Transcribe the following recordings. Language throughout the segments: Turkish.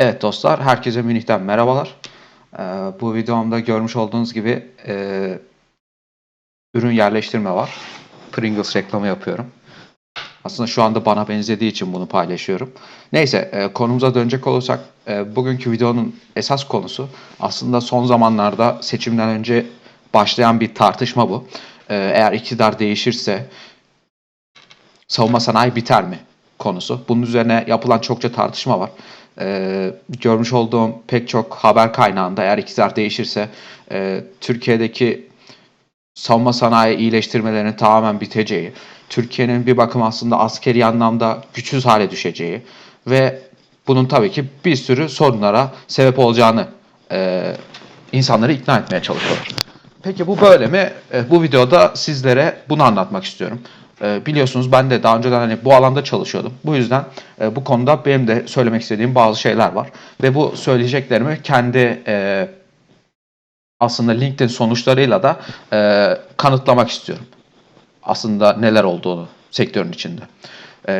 Evet dostlar, herkese Münih'ten merhabalar. Ee, bu videomda görmüş olduğunuz gibi e, ürün yerleştirme var. Pringles reklamı yapıyorum. Aslında şu anda bana benzediği için bunu paylaşıyorum. Neyse, e, konumuza dönecek olursak, e, bugünkü videonun esas konusu aslında son zamanlarda seçimden önce başlayan bir tartışma bu. E, eğer iktidar değişirse savunma sanayi biter mi konusu. Bunun üzerine yapılan çokça tartışma var. Ee, görmüş olduğum pek çok haber kaynağında eğer iktidar değişirse e, Türkiye'deki savunma sanayi iyileştirmelerinin tamamen biteceği, Türkiye'nin bir bakım aslında askeri anlamda güçsüz hale düşeceği ve bunun tabii ki bir sürü sorunlara sebep olacağını e, insanları ikna etmeye çalışıyorlar. Peki bu böyle mi? E, bu videoda sizlere bunu anlatmak istiyorum. E, biliyorsunuz ben de daha önceden hani bu alanda çalışıyordum. Bu yüzden e, bu konuda benim de söylemek istediğim bazı şeyler var. Ve bu söyleyeceklerimi kendi e, aslında LinkedIn sonuçlarıyla da e, kanıtlamak istiyorum. Aslında neler olduğunu sektörün içinde.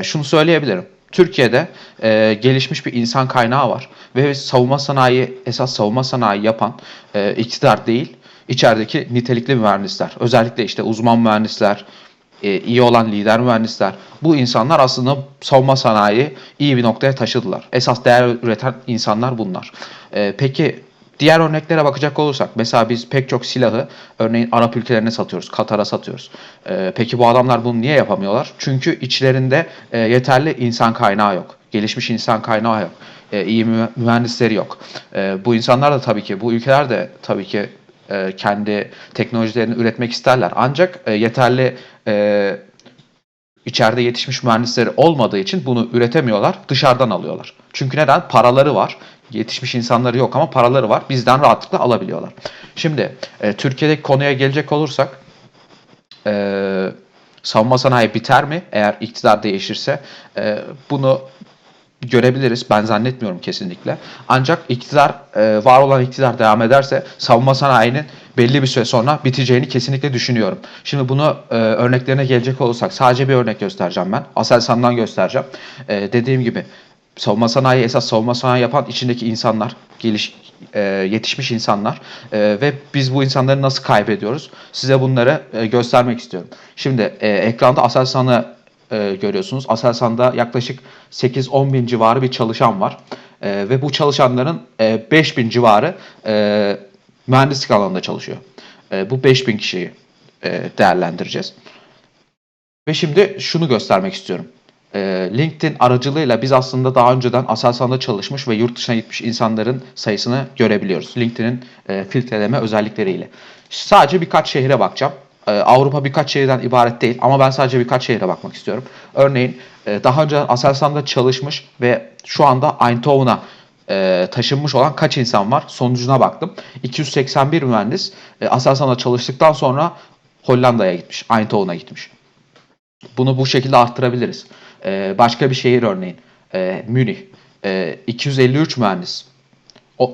Şunu söyleyebilirim. Türkiye'de e, gelişmiş bir insan kaynağı var ve savunma sanayi esas savunma sanayi yapan e, iktidar değil, içerideki nitelikli mühendisler. Özellikle işte uzman mühendisler, iyi olan lider mühendisler. Bu insanlar aslında savunma sanayi iyi bir noktaya taşıdılar. Esas değer üreten insanlar bunlar. E, peki diğer örneklere bakacak olursak mesela biz pek çok silahı örneğin Arap ülkelerine satıyoruz, Katar'a satıyoruz. E, peki bu adamlar bunu niye yapamıyorlar? Çünkü içlerinde e, yeterli insan kaynağı yok. Gelişmiş insan kaynağı yok. E, iyi mü- mühendisleri yok. E, bu insanlar da tabii ki, bu ülkeler de tabii ki e, kendi teknolojilerini üretmek isterler. Ancak e, yeterli e, içeride yetişmiş mühendisleri olmadığı için bunu üretemiyorlar, dışarıdan alıyorlar. Çünkü neden? Paraları var. Yetişmiş insanları yok ama paraları var. Bizden rahatlıkla alabiliyorlar. Şimdi e, Türkiye'deki konuya gelecek olursak e, savunma sanayi biter mi eğer iktidar değişirse? Bunu görebiliriz. Ben zannetmiyorum kesinlikle. Ancak iktidar, e, var olan iktidar devam ederse savunma sanayinin belli bir süre sonra biteceğini kesinlikle düşünüyorum. Şimdi bunu e, örneklerine gelecek olursak sadece bir örnek göstereceğim ben. Aselsan'dan göstereceğim. E, dediğim gibi savunma sanayi esas savunma sanayi yapan içindeki insanlar, geliş yetişmiş insanlar ve biz bu insanları nasıl kaybediyoruz? Size bunları göstermek istiyorum. Şimdi ekranda Aselsan'ı e, görüyorsunuz. Aselsan'da yaklaşık 8-10 bin civarı bir çalışan var. E, ve bu çalışanların e, 5 bin civarı e, mühendislik alanında çalışıyor. E, bu 5 bin kişiyi e, değerlendireceğiz. Ve şimdi şunu göstermek istiyorum. E, LinkedIn aracılığıyla biz aslında daha önceden Aselsan'da çalışmış ve yurt dışına gitmiş insanların sayısını görebiliyoruz. LinkedIn'in e, filtreleme özellikleriyle. Sadece birkaç şehre bakacağım. E, Avrupa birkaç şehirden ibaret değil ama ben sadece birkaç şehre bakmak istiyorum. Örneğin e, daha önce Aselsan'da çalışmış ve şu anda Eindhoven'a e, taşınmış olan kaç insan var? Sonucuna baktım. 281 mühendis e, Aselsan'da çalıştıktan sonra Hollanda'ya gitmiş, Eindhoven'a gitmiş. Bunu bu şekilde arttırabiliriz. Ee, başka bir şehir örneğin. Ee, Münih. Ee, 253 mühendis.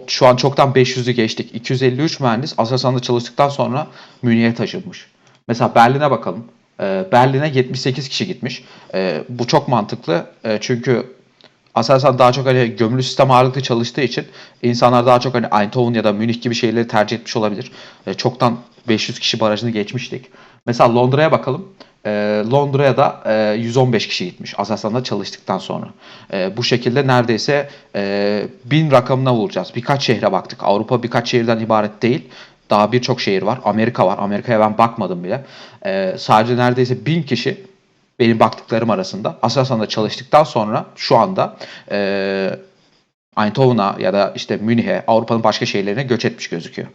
Şu an çoktan 500'ü geçtik. 253 mühendis Aselsan'da çalıştıktan sonra Münih'e taşınmış. Mesela Berlin'e bakalım. Ee, Berlin'e 78 kişi gitmiş. Ee, bu çok mantıklı. Ee, çünkü Aselsan daha çok hani gömülü sistem ağırlıklı çalıştığı için insanlar daha çok hani Eindhoven ya da Münih gibi şehirleri tercih etmiş olabilir. Çoktan 500 kişi barajını geçmiştik. Mesela Londra'ya bakalım. Londra'ya da e, 115 kişi gitmiş Aselsan'da çalıştıktan sonra. Bu şekilde neredeyse e, bin rakamına vuracağız. Birkaç şehre baktık. Avrupa birkaç şehirden ibaret değil. Daha birçok şehir var. Amerika var. Amerika'ya ben bakmadım bile. Ee, sadece neredeyse bin kişi benim baktıklarım arasında Aselsan'da çalıştıktan sonra şu anda e, Eindhoven'a ya da işte Münih'e, Avrupa'nın başka şehirlerine göç etmiş gözüküyor.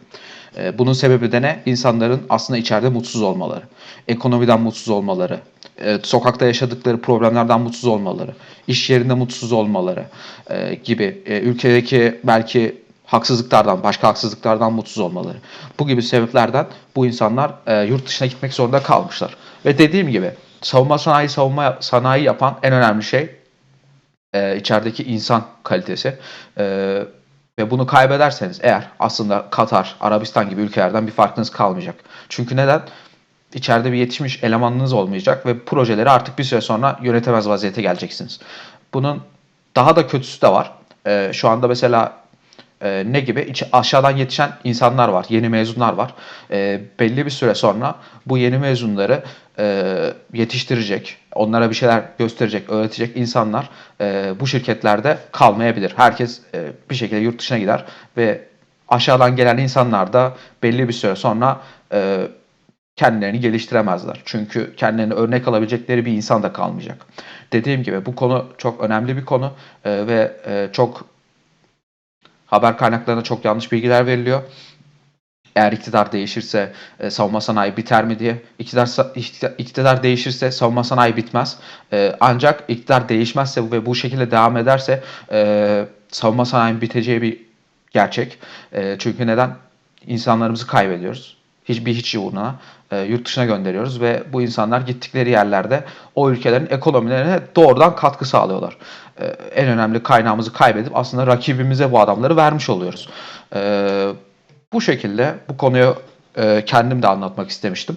E, bunun sebebi de ne? İnsanların aslında içeride mutsuz olmaları, ekonomiden mutsuz olmaları, e, sokakta yaşadıkları problemlerden mutsuz olmaları, iş yerinde mutsuz olmaları e, gibi e, ülkedeki belki haksızlıklardan, başka haksızlıklardan mutsuz olmaları. Bu gibi sebeplerden bu insanlar e, yurt dışına gitmek zorunda kalmışlar. Ve dediğim gibi savunma sanayi savunma sanayi yapan en önemli şey e, içerideki insan kalitesi. E, ve bunu kaybederseniz eğer aslında Katar, Arabistan gibi ülkelerden bir farkınız kalmayacak. Çünkü neden? İçeride bir yetişmiş elemanınız olmayacak ve projeleri artık bir süre sonra yönetemez vaziyete geleceksiniz. Bunun daha da kötüsü de var. e, şu anda mesela e, ne gibi? İç- aşağıdan yetişen insanlar var, yeni mezunlar var. E, belli bir süre sonra bu yeni mezunları e, yetiştirecek, onlara bir şeyler gösterecek, öğretecek insanlar e, bu şirketlerde kalmayabilir. Herkes e, bir şekilde yurt dışına gider ve aşağıdan gelen insanlar da belli bir süre sonra e, kendilerini geliştiremezler. Çünkü kendilerine örnek alabilecekleri bir insan da kalmayacak. Dediğim gibi bu konu çok önemli bir konu e, ve e, çok haber kaynaklarına çok yanlış bilgiler veriliyor. Eğer iktidar değişirse e, savunma sanayi biter mi diye. İktidar, iktidar değişirse savunma sanayi bitmez. E, ancak iktidar değişmezse ve bu şekilde devam ederse e, savunma sanayinin biteceği bir gerçek. E, çünkü neden? İnsanlarımızı kaybediyoruz. Hiçbir hiç uğruna e, yurt dışına gönderiyoruz ve bu insanlar gittikleri yerlerde o ülkelerin ekonomilerine doğrudan katkı sağlıyorlar. E, en önemli kaynağımızı kaybedip aslında rakibimize bu adamları vermiş oluyoruz. E, bu şekilde bu konuyu e, kendim de anlatmak istemiştim.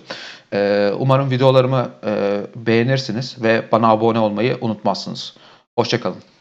E, umarım videolarımı e, beğenirsiniz ve bana abone olmayı unutmazsınız. Hoşçakalın.